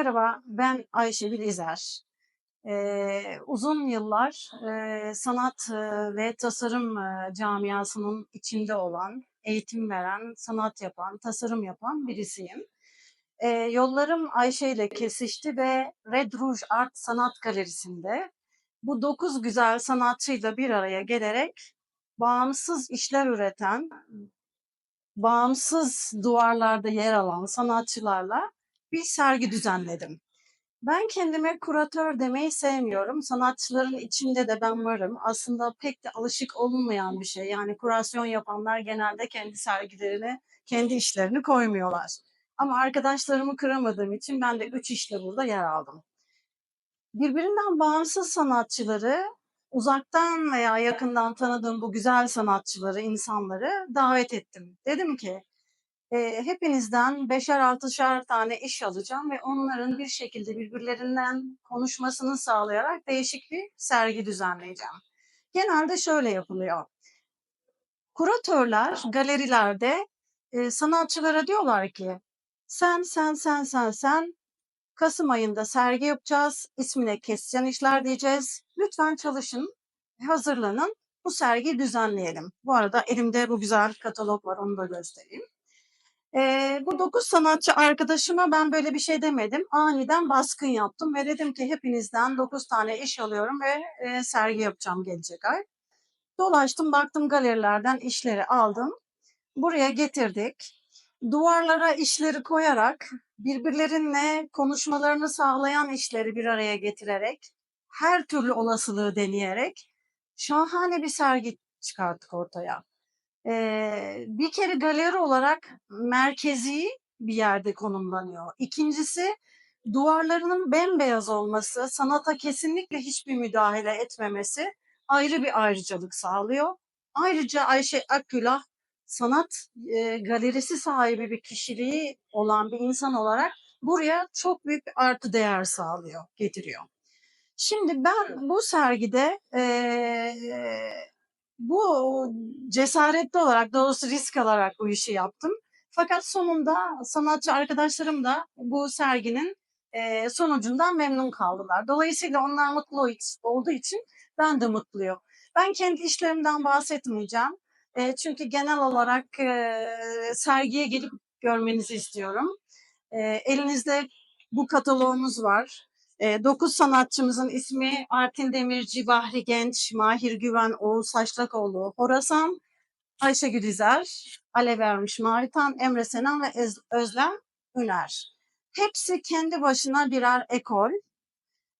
Merhaba, ben Ayşegül İzer. Eee, uzun yıllar eee, sanat ve tasarım camiasının içinde olan, eğitim veren, sanat yapan, tasarım yapan birisiyim. Eee, yollarım Ayşe ile kesişti ve Red Rouge Art Sanat Galerisi'nde bu dokuz güzel sanatçıyla bir araya gelerek bağımsız işler üreten, bağımsız duvarlarda yer alan sanatçılarla bir sergi düzenledim. Ben kendime kuratör demeyi sevmiyorum. Sanatçıların içinde de ben varım. Aslında pek de alışık olunmayan bir şey. Yani kurasyon yapanlar genelde kendi sergilerini, kendi işlerini koymuyorlar. Ama arkadaşlarımı kıramadığım için ben de üç işle burada yer aldım. Birbirinden bağımsız sanatçıları uzaktan veya yakından tanıdığım bu güzel sanatçıları, insanları davet ettim. Dedim ki Eee, hepinizden beşer altışar tane iş alacağım ve onların bir şekilde birbirlerinden konuşmasını sağlayarak değişik bir sergi düzenleyeceğim. Genelde şöyle yapılıyor. Kuratörler galerilerde eee, sanatçılara diyorlar ki sen sen sen sen sen Kasım ayında sergi yapacağız. İsmine kesişen işler diyeceğiz. Lütfen çalışın, hazırlanın. Bu sergiyi düzenleyelim. Bu arada elimde bu güzel katalog var, onu da göstereyim. Eee, bu 9 sanatçı arkadaşıma ben böyle bir şey demedim. Aniden baskın yaptım ve dedim ki hepinizden 9 tane iş alıyorum ve eee, sergi yapacağım gelecek ay. Dolaştım baktım galerilerden işleri aldım. Buraya getirdik. Duvarlara işleri koyarak birbirlerinle konuşmalarını sağlayan işleri bir araya getirerek her türlü olasılığı deneyerek şahane bir sergi çıkarttık ortaya. Eee, bir kere galeri olarak merkezi bir yerde konumlanıyor. İkincisi duvarlarının bembeyaz olması, sanata kesinlikle hiçbir müdahale etmemesi ayrı bir ayrıcalık sağlıyor. Ayrıca Ayşe Akgülah sanat eee, galerisi sahibi bir kişiliği olan bir insan olarak buraya çok büyük bir artı değer sağlıyor, getiriyor. Şimdi ben bu sergide eee bu cesaretli olarak, doğrusu risk alarak bu işi yaptım. Fakat sonunda sanatçı arkadaşlarım da bu serginin sonucundan memnun kaldılar. Dolayısıyla onlar mutlu olduğu için ben de mutluyum. Ben kendi işlerimden bahsetmeyeceğim. Çünkü genel olarak eee, sergiye gelip görmenizi istiyorum. Elinizde bu kataloğumuz var. 9 sanatçımızın ismi Artin Demirci, Bahri Genç, Mahir Güven, Oğuz Saçlakoğlu, Horasan, Ayşe Gülizer, Alev Ermiş Mavitan, Emre Senan ve Özlem Üner. Hepsi kendi başına birer ekol.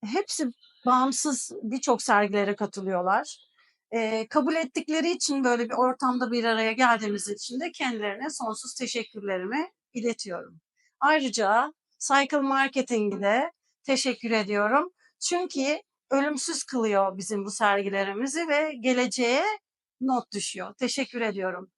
Hepsi bağımsız birçok sergilere katılıyorlar. Ee, kabul ettikleri için böyle bir ortamda bir araya geldiğimiz için de kendilerine sonsuz teşekkürlerimi iletiyorum. Ayrıca Cycle Marketing'e de teşekkür ediyorum. Çünkü ölümsüz kılıyor bizim bu sergilerimizi ve geleceğe not düşüyor. Teşekkür ediyorum.